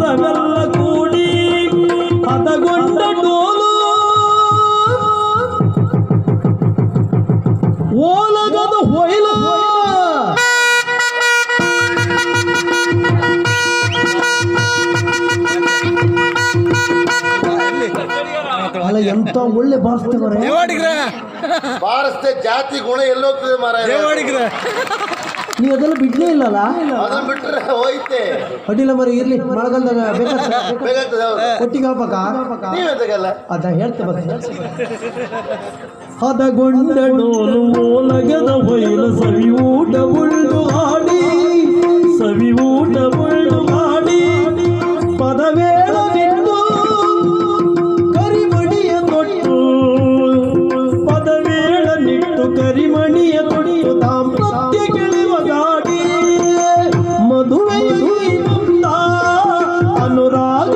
ಪದವೆಲ್ಲ ಕೂಡಿ ಹದಗೊಂಡ ಡೋಲು ಓಲಗದ ಹೊಯ್ಲ ಅಲ್ಲ ಎಂತ ಒಳ್ಳೆ ಬಾರಿಸ್ತವರೆ ದೇವಾಡಿಗ್ರೆ ಬಾರಿಸ್ದೆ ಜಾತಿ ಗುಣ ಎಲ್ಲೋಗ್ತದೆ ಮಾರಾಯ ದೇವಾಡಿಗ್ರೆ ನೀವು ಅದೆಲ್ಲ ಬಿಡ್ಲೇ ಇಲ್ಲಲ್ಲ? ಅದನ್ನ ಬಿಟ್ರೆ ಹೋಯ್ತೆ. ಅಡ್ಡಿಲ್ಲ ಮರಿ ಇರ್ಲಿ. ಮಳೆಗಾಲದಾಗ ಬೇಕಾಗ್ತದೆ. ಬೇಕಾಗ್ತದೆ ಹೌದು. ಒಟ್ಟಿಗೆ ಹಾಕ್ಬೇಕಾ? ನೀವೆಂತಗಲ್ಲ ಅದ ಹೇಳ್ತೆ ಬರ್ತೀನಿ ಹದಗೊಂಡ ಡೋಲು ಹೊಯ್ಲ ಸವಿ ಊಟ ಹಾಡಿ. ಸವಿ ಊಟ ಹಾಡಿ. ಪದವೇಳ ಬಿಟ್ಟು ಕರಿಮಣಿಯ ತೊಟ್ಟು. ಪದವೇಳ ನಿಟ್ಟು ಕರಿಮಣಿಯ ತೊಟ್ಟು অনুরাগ